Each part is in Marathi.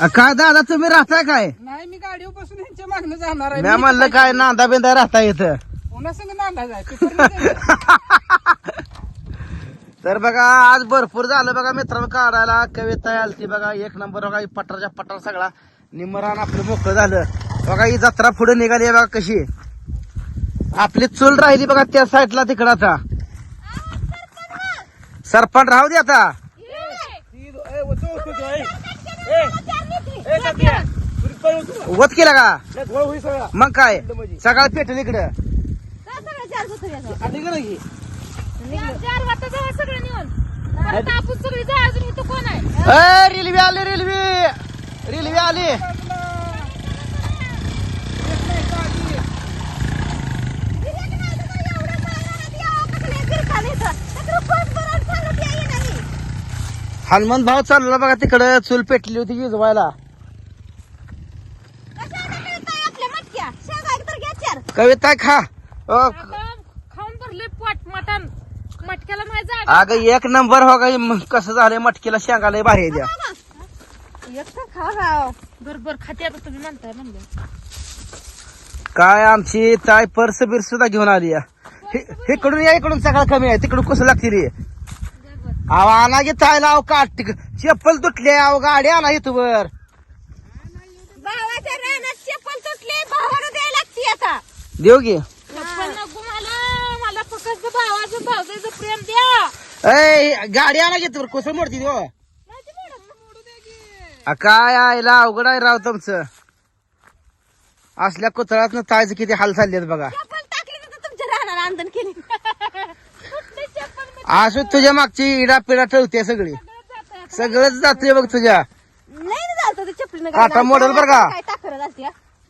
अ, काय दादा तुम्ही राहताय काय? नाही मी गाडीवर बसून यांच्या मागणं जाणार आहे. मी म्हणलं काय नांदा बिंदा राहता पुन्हा संग नांदा जाय. तर बघा आज भरपूर झालं बघा मित्रांनो काढायला. कविता आलती बघा एक नंबर बघा ही पठारच्या पठार सगळा. निमरान आपलं मोकळं झालं. बघा ही जत्रा पुढे निघाली बघा कशी. आपली चूल राहिली बघा त्या साईडला तिकडं आता. सरपंच राहू दे आता. वत केला का? मग काय? सकाळ पेटल इकडं. चार वाजता जाऊ सगळं निघून. परत आपण सगळी जाय अजून इथं कोण आहे? ए, रेल्वे आली रेल्वे. रेल्वे आली. हनुमान भाव चालला बघा तिकडं. चूल पेटली होती विजवायला. कविता खा. ओ, आता खाऊन भरले पोट मटण. मटक्याला जागा. अगं एक नंबर हो गा. म- कसं झालंय मटकीला शेंगाला भारी आहे द्या बर बर खाते आता तुम्ही म्हणताय म्हणलं. काय आमची ताय पर्स बिर्स सुद्धा घेऊन आली या. हे- इकडून या इकडून सगळं कमी आहे. तिकडून कसं लागते रे अहो आणा की तायला अहो काट चप्पल तुटले अहो गाडी आणा इथं वर. भावाच्या रानात चप्पल तुटले भावाला द्यायला लागती आता देऊ की द्या. ए गाडी आणा घेत कसं मोडती देऊ आ, काय आयला अवघड आहे राव तुमचं. असल्या कुतळात तायचं किती हाल चाललेत बघा. असं तुझ्या मागची इडा पिडा ठेवते सगळी. सगळंच जाते बघ तुझ्या. नाही झालं ते चपलीनं काटा मोडेल बरं का?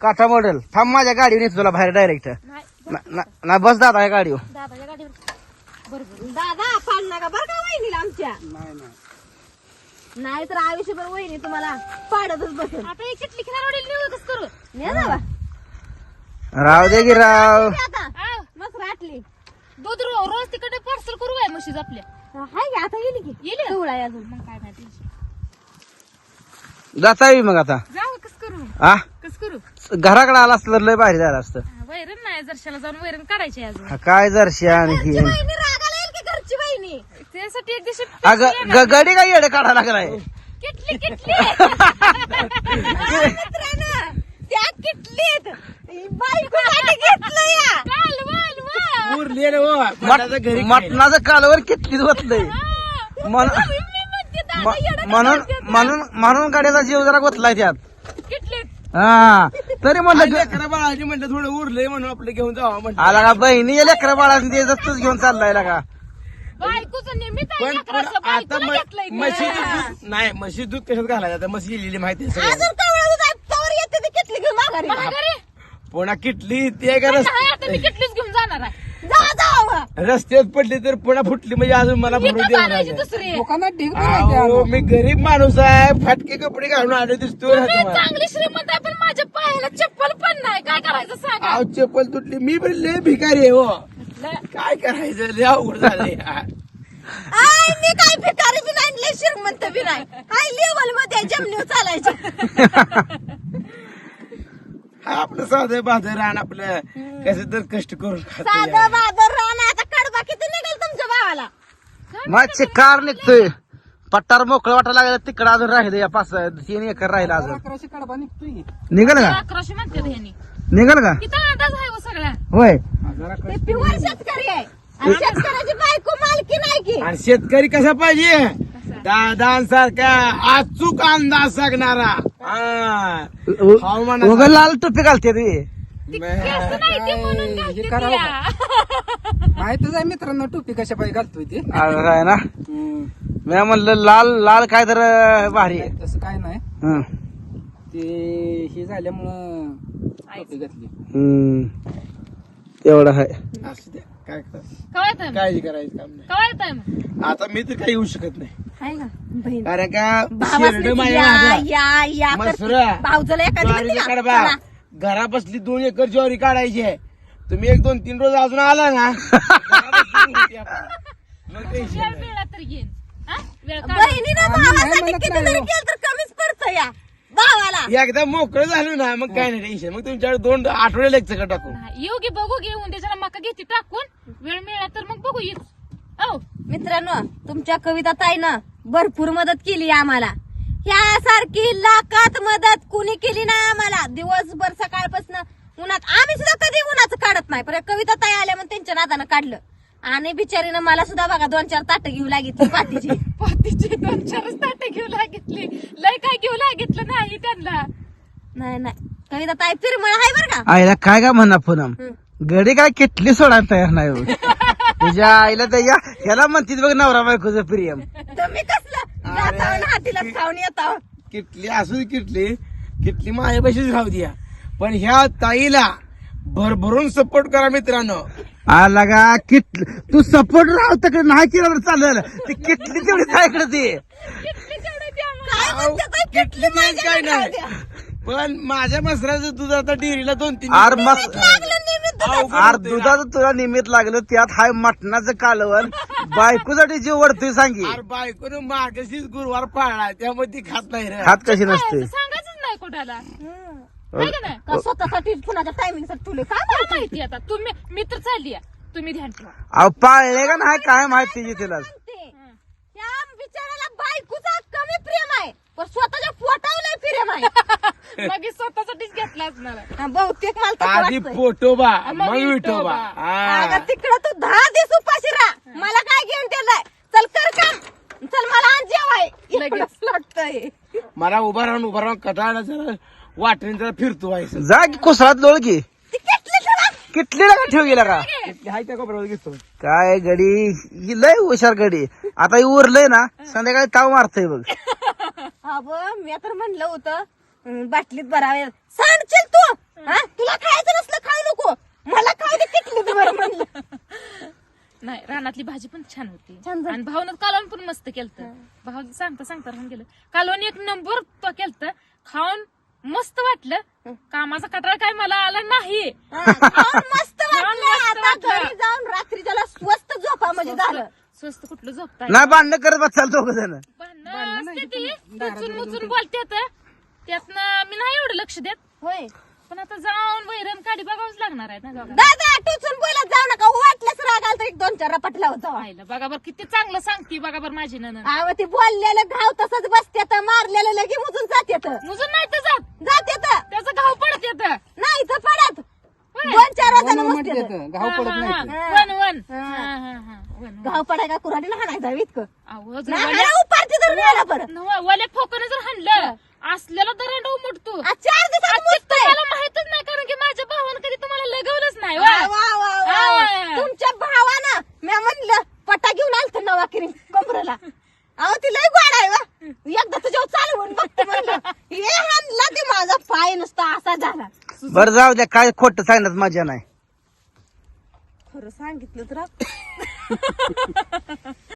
काटा मॉडेल थांब माझ्या गाडीवर येतो तुला बाहेर डायरेक्ट नाही ना बस दादा या गाडीवर. दादाच्या गाडीवर. बरोबर दादा पाल नका बरं का वहिनीला आमच्या? नाही तर आयुष्यभर वहिनी तुम्हाला पाडतच बसेल. आता एक किटली खिलार निवडच करू ने ना राव दे की राव. आता मस्त राटली दूध रो- रोज तिकडे पार्सल करू आहे म्हशीच आपल्या. हाय की आता येईल की. येईल? अजून. मग काय नाही जाता येईल मग आता. कस करू? आ? कस करू? घराकडे आला असतं तर लय भारी झालं असतं. वैरण नाही जरशाला जाऊन वैरण काढायची अजून. हा, काय जरशी आणखी? बहिणी रागाला येईल की घरची बहिणी? त्यासाठी एक दिवशी अगं ग- गडी काय येडे काढायला लागलाय? किटली किटली. मित्रांनो, त्या किटलीत बायकोसाठी घेतलं या. मट- मटणाचं कालवर किती म- म्हणून म्हणून म्हणून गाड्याचा जीव जरा गोतलाय त्यात. हा. तरी म्हणलं लेकरं बाळाची म्हणलं थोडं उरलंय म्हणून आपलं घेऊन जावं म्हणलं. आला का बहिणी? लेकरा बाळा तूच घेऊन चाललाय का? बायकोचं निमित्त आहे पण पण लेकराचं, आता बायकोला घेतलंय म- का? म्हशीचं दूध नाही म्हशी दूध कशात घालायचं? आता म्हशी गेलेली माहिती आहे सगळ्यांना. अजून कवळं दूध आहे, तवर येते ती किटली घेऊन माघारी. माघारी पुन्हा किटली ते का रस- नाही, आता मी किटलीच घेऊन जाणार आहे. जा रस्त्यात पडली तर पुन्हा फुटली म्हणजे अजून मला भरून विकत देणार आणायची नाही. दुसरी. दुकानात ढीग मी गरीब माणूस आहे फाटके कपडे घालून आलो दिसतोय ना मी तुम्हाला. चांगली श्रीमंत आहे पण माझ्या पायाला चप्पल पण नाही. काय करायचं सांगा? आव चप्पल तुटली. मी पण लय भिकारी आहे हो. काय करायचं? लय अवघड झालंय आय मी काय भिकारी बी नाही लय श्रीमंत बी नाही. हाय लेवलमध्ये जमनीव चालायचं? हा आपलं साधं बाधं रान आपलं. कसं तर कष्ट करून खातो साधं बादर राहणार आता कडबा किती निघेल तुमच्या भावाला? माझे कार निघतोय. पट्टार मोकळं वाटायला लागलं तिकडं अजून राहिलं या पाच तीन एकर राहिलं अजून. अकराशे कडबा निघतोय निघल का? अकराशे म्हणते ह्यांनी निघल का? किती अंदाज आहे हो सगळ्या होय. ते प्युअर शेतकरी आहे. आणि शेतकऱ्याची बायको मालकी नाही की. आणि शेतकरी कसा पाहिजे? दादांसारखा अचूक अंदाज सांगणारा. हा. हवामानाचा- उगा लाल टोपी घालते ती. ती केस नाही ती म्हणून घालते करावं ती या. माहितच आहे मित्रांनो टोपी कशा पाहिजे घालतोय ते असं आहे ना मी म्हणलं लाल लाल काय तर भारी आहे. तसं काय नाही हं. ते हे झाल्यामुळं टोपी घातली हम्म. तेवढं आहे असू द्या काय करा कवा येताय मग? काळजी करायचं काम नाही कवा येताय मग आता मी तर काही येऊ शकत नाही आहे का बहीण कारण का भावासनी शेरडं माझ्या या. या या मसुरा. भाऊजला एखादी म्हणते ज्वारीची ना, कडबा चला. घरा बसली दोन एकर ज्वारी काढायची आहे तुम्ही एक दोन तीन रोज अजून आला ना. मग वेळ नाही. तर घेईन हा? वेळ काढून. बहिणीनं भावासाठी हो. केलं तर कमीच पडतं या एकदा मोकळं झालं ना मग काय नाही टेन्शन मग तुमच्याकडे दोन आठवडे लेक्चर टाकू नाही, येऊ घे बघू घे उद्याच्या मका घेते टाकून वेळ मिळाला तर मग बघू येत औ मित्रांनो तुमच्या कविता ताईनं भरपूर मदत केली आम्हाला ह्यासारखी लाखात मदत कुणी केली नाही आम्हाला दिवसभर सकाळपासून उन्हात आम्ही सुद्धा कधी उन्हाचं काढत नाही. पण कविता ताई आल्या म्हणून त्यांच्या नादानं काढलं. आणि बिचारीनं मला सुद्धा बघा दोन चार ताटं घेऊ लागितली पातीची. पातीचे दोन चारच ताटे घेऊ लागितली. लय काय घेऊ लागितलं नाही त्यांना. नाही नाही. कविता ताई फिरमळ आहे बरं का? आईला काय का म्हणा पुनम? हं. गडी काय किटली सोडायला तयार नाही हो. तुझ्या आईला त्याच्या ह्याला म्हणतीस बघ नवरा बायकोचं प्रियम तुम्ही कसलं? जाताव ना हातीला खाऊन येताव किटली असू दे किटली. किटली माझ्यापाशीच राहू द्या. पण ह्या ताईला भरभरून सपोर्ट करा मित्रांनो. आला का किट तू सपोर्ट राहू तर नाही केलं तर चालेल. ती किटली तेवढी काय इकडे ती? किटली नाही काय माझ्या नाही. पण माझ्या मसराचं दूध आता डेअरीला दोन तीन आर मस्त लागलं निमित्त अवघड आर होतंय ना. दुधाचं तुला निमित्त लागलं त्यात हाय मटणाचं कालवण. बायकोसाठी जीव वडतोय सांगी. अरे बायकोनं मागाशीच गुरुवार पाळला त्यामुळे ती खात नाही रे. खात कशी नसते? सांगायचंच नाही कोणाला. हं. आहे का नाही? का स्वतःसाठी कुणाच्या टायमिंगसाठी तुले काय काय माहिती आता? तुम्ही मित्र चालली आहे. तुम्ही ध्यान ठेवा. अहो पाळले का नाही? काय माहिती तिला म्हणते त्या बिचाराला बायकोचा कमी प्रेम आहे. पण स्वतःच्या पोटावलंय प्रेम आहे. मग हे स्वतःसाठीच घेतला असणार आहे. हा, बहुतेक मला तर आधी वाटतंय. पोटोबा मग मग विठोबा विठोबा. हा. अगं तिकडं तू दहा दिवस उपाशी राहा. मला काय घेऊन दिलंय? चल कर काम. चल मला आज जेवाय. लगेच. लागतंय. मला उभा राहून उभा राहून कटाळा जरा. वाटणे जरा फिरतो जा की कुसळात लोळ की. किटलीला का ठेव गेला का? हाय त्या कपड्यावर घेतो. काय गडी? ही लय हुशार गडी. आता ही उरलंय ना संध्याकाळी ताव मारतय बघ. अगं मी तर म्हणलं होतं हं, बाटलीत भरावे. सांडशील तू. हा? तुला खायचं नसलं खाऊ नको. मला खाऊ दे किटलीत बरं म्हणलं. नाही रानातली भाजी पण छान होती. आणि भावनं कालवण पण मस्त केलं भाव सांगता सांगता राहून गेलं कालवण एक नंबर तो केलत. खाऊन मस्त वाटलं. कामाचा कटाळा काय मला आला नाही. हा, खाऊन मस्त वाटलं. मस्त आता वाटलं. घरी जाऊन रात्री त्याला स्वस्त झोपा म्हणजे झालं. स्वस्त कुठलं झोपताय? नाही भांडणं करत बसाल दोघ जण. भांडणं असते ती. मुचून मुचून बोलतात त्यातनं मी नाही एवढं लक्ष देत. होय. पण आता जाऊन वैरण काढी बघावंच लागणार आहे ना दोघांना. दादा टोचून बोलत जाऊ नका. वाटल्यास लावत. जाऊ पाहिलं बघा बरं किती चांगलं सांगते बघा बरं माझी ननन अहो ते बोललेलं घाव तसंच बसत्यात मारलेलं लगे मुजून जात्यात मुजून नाही तर जात. जात्यात त्याचं घाव पडत येत. नाही तर पडत. दोन चार वन वन हा, हा, हा, वन, वन. घाव पडाय का कुऱ्हाडीला हाणायचा इतकं? अहो, जर नाही, वल्या- हाणा उपारती धरून यायला परत नव्ह, वल्या जर हाणलं असलेला दरंड उमटतो आज चार दिवसात मुजतंय. मला माहितच नाही कारण की माझ्या भावानं कधी तुम्हाला लगवलंच नाही वा, वा. वा, वा, वा, वा. हा. तुमच्या भावानं मी म्हणलं पटा घेऊन आलत नवा किरी कमरेला अहो ती लय गोड आहे वा. एकदा तुझ्यावर चालवून बघते म्हणलं. हे हाणला ते माझा पाय नुसता असा झाला. बरं जाऊ द्या काय खोट सांगण्यात मजा नाही. खरं सांगितलं तर